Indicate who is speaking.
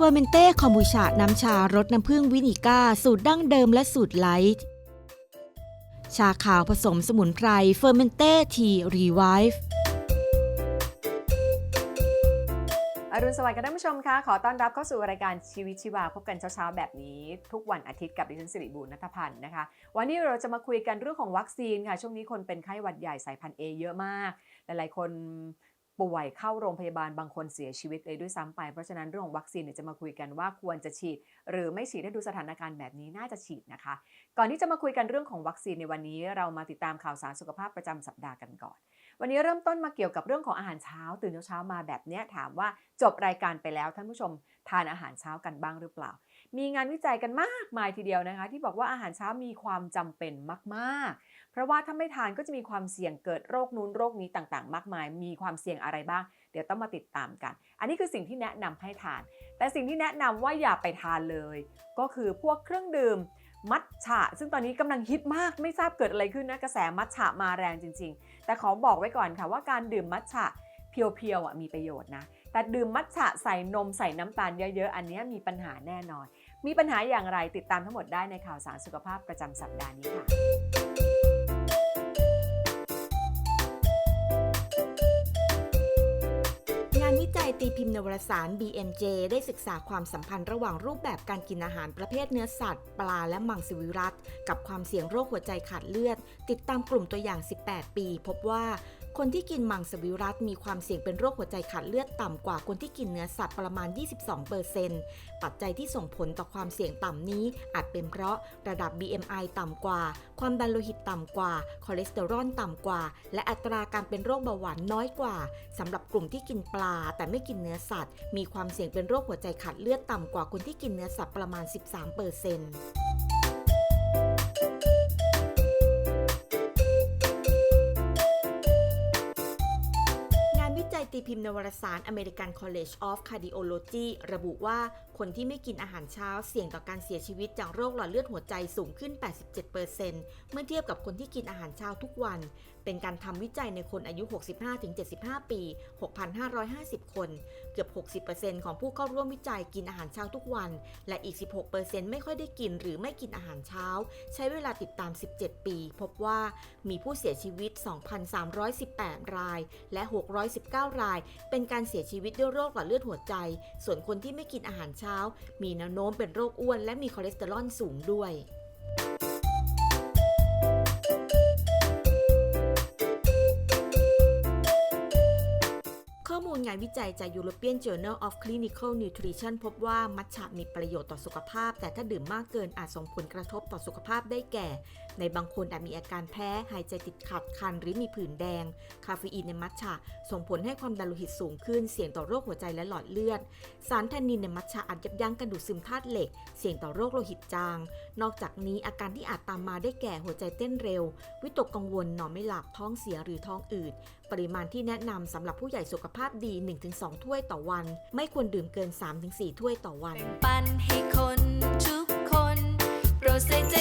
Speaker 1: เฟ
Speaker 2: อร์เมนเต้คอมบูชา น้ำชารสน้ำผึ้งวินิก้า สูตรดั้งเดิมและสูตรไลท์ ชาขาวผสมสมุนไพรเฟอร์เมนเต้ทีรีไวฟ์
Speaker 3: อรุณสวัสดิ์ค่ะท่านผู้ชมคะขอต้อนรับเข้าสู่รายการชีวิตชีวา พบกันเช้าๆ แบบนี้ ทุกวันอาทิตย์กับดิฉันสิริบูรณัฐพันธ์นะคะ วันนี้เราจะมาคุยกันเรื่องของวัคซีนค่ะ ช่วงนี้คนเป็นไข้หวัดใหญ่สายพันธุ์ A เยอะมาก หลายๆ คน ป่วยเข้าโรงพยาบาลบางคนเสียชีวิตเลยด้วยซ้ำไป เพราะฉะนั้นเรื่องของวัคซีนเนี่ยจะมาคุยกันว่าควรจะฉีด หรือไม่ฉีดให้ดูสถานการณ์แบบนี้น่าจะฉีดนะคะ ก่อนที่จะมาคุยกันเรื่องของวัคซีนในวันนี้ เรามาติดตามข่าวสารสุขภาพประจำสัปดาห์กันก่อน วันนี้เริ่มต้นมาเกี่ยวกับเรื่องของอาหารเช้า ตื่นเช้ามาแบบนี้ถามว่าจบรายการไปแล้วท่านผู้ชมทานอาหารเช้ากันบ้างหรือเปล่า มีงานวิจัยกันมากมายทีเดียวนะคะ ที่บอกว่าอาหารเช้ามีความจำเป็นมาก ๆ เพราะว่าถ้าไม่ทานก็จะมีความเสี่ยงเกิดโรคนู้นโรคนี้ต่างๆ มากมาย มีความเสี่ยงอะไรบ้าง เดี๋ยวต้องมาติดตามกัน อันนี้คือสิ่งที่แนะนำให้ทาน แต่สิ่งที่แนะนำว่าอย่าไปทานเลย ก็คือพวกเครื่องดื่มมัทฉะ ซึ่งตอนนี้กำลังฮิตมากไม่ทราบเกิดอะไรขึ้นนะกระแสมัทฉะมาแรงจริง ๆ แต่ขอบอกไว้ก่อนค่ะว่าการดื่มมัทฉะเพียวๆอะมีประโยชน์นะ แต่ดื่มมัทฉะใส่นมใส่น้ำตาลเยอะๆ อันนี้มีปัญหาแน่นอน มีปัญหาอย่างไรติดตามทั้งหมดได้ในข่าวสารสุขภาพประจำสัปดาห์นี้ค่ะา
Speaker 2: นวิจัยตีพิมพ์ในวารสาร BMJ ได้ศึกษาความสัมพันธ์ระหว่างรูปแบบการกินอาหารประเภทเนื้อสัตว์ ปลาและมังสวิรัตกับความเสี่ยงโรคหัวใจขาดเลือด ติดตามกลุ่มตัวอย่าง 18 ปี พบว่า คนที่กินมังสวิรัตมีความเสี่ยงเป็นโรคหัวใจขาดเลือดต่ำกว่าคนที่กินเนื้อสัตว์ประมาณ 22%ปัจจัยที่ส่งผลต่อความเสี่ยงต่ำนี้ อาจเป็นเพราะระดับ BMI ต่ำกว่า ความดันโลหิตต่ำกว่า คอเลสเตอรอลต่ำกว่า และอัตราการเป็นโรคเบาหวานน้อยกว่าสำหรับกลุ่มที่กินปลา แต่ไม่กินเนื้อสัตว์ มีความเสี่ยงเป็นโรคหัวใจขาดเลือดต่ำกว่าคนที่กินเนื้อสัตว์ประมาณ 13% ตีพิมพ์ในวารสาร American College of Cardiology ระบุว่า คนที่ไม่กินอาหารเช้าเสี่ยงต่อการเสียชีวิตจากโรคหลอดเลือดหัวใจสูงขึ้น 87%เมื่อเทียบกับคนที่กินอาหารเช้าทุกวัน เป็นการทำวิจัยในคนอายุ 65-75 ปี 6,550 คน เกือบ 60%ของผู้เข้าร่วมวิจัยกินอาหารเช้าทุกวัน และอีก 16%ไม่ค่อยได้กินหรือไม่กินอาหารเช้า ใช้เวลาติดตาม 17 ปี พบว่ามีผู้เสียชีวิต 2,318 ราย และ 619 ราย เป็นการเสียชีวิตด้วยโรคหลอดเลือดหัวใจ ส่วนคนที่ไม่กินอาหารเช้ามีแนวโน้มเป็นโรคอ้วนและมีคอเลสเตอรอลสูงด้วย อมูลงานวิจัยจาก European Journal of Clinical Nutrition พบว่ามัทฉะมีประโยชน์ต่อสุขภาพ แต่ถ้าดื่มมากเกินอาจส่งผลกระทบต่อสุขภาพได้แก่ ในบางคนอาจมีอาการแพ้ หายใจติดขัดคัน หรือมีผื่นแดง คาเฟอีนในมัทฉะส่งผลให้ความดันโลหิตสูงขึ้น เสี่ยงต่อโรคหัวใจและหลอดเลือด สารแทนนินในมัทฉะอาจยับยั้งการดูดซึมธาตุเหล็ก เสี่ยงต่อโรคโลหิตจาง นอกจากนี้อาการที่อาจตามมาได้แก่หัวใจเต้นเร็ว วิตกกังวลนอนไม่หลับท้องเสียหรือท้องอืด ปริมาณที่แนะนำสำหรับผู้ใหญ่สุขภาพดี 1-2 ถ้วยต่อวัน ไม่ควรดื่มเกิน 3-4 ถ้วยต่อวัน
Speaker 1: ปันให้คนทุกคน โปรดใส่ใจ